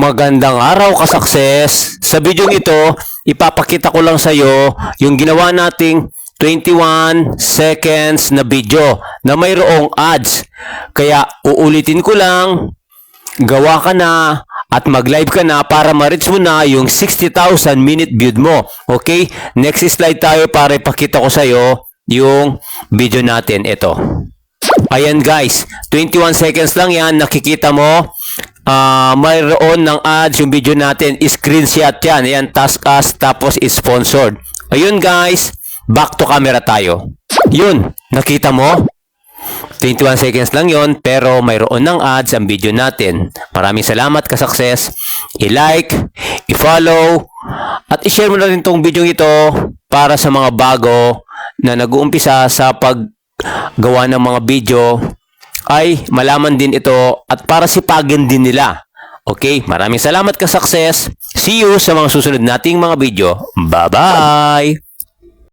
Magandang araw ka success. Sa video ito, ipapakita ko lang sa iyo yung ginawa nating 21 seconds na video na mayroong ads. Kaya uulitin ko lang, gawa ka na at mag-live ka na para ma-reach mo na yung 60,000 minute view mo. Okay? Next slide tayo para ipakita ko sa iyo yung video natin. Ito. Ayan guys, 21 seconds lang yan. Nakikita mo, ah mayroon ng ads yung video natin. Screenshot yan. Ayan, task us, tapos sponsored. Ayun guys, back to camera tayo. Yun, nakita mo? 21 seconds lang yon pero mayroon ng ads ang video natin. Maraming salamat ka success. I-like, i-follow, at i-share mo na rin tong video ito para sa mga bago na nag-uumpisa sa paggawa ng mga video ay malaman din ito at para sipagin din nila. Okay, maraming salamat ka success. See you sa mga susunod nating mga video. Bye-bye!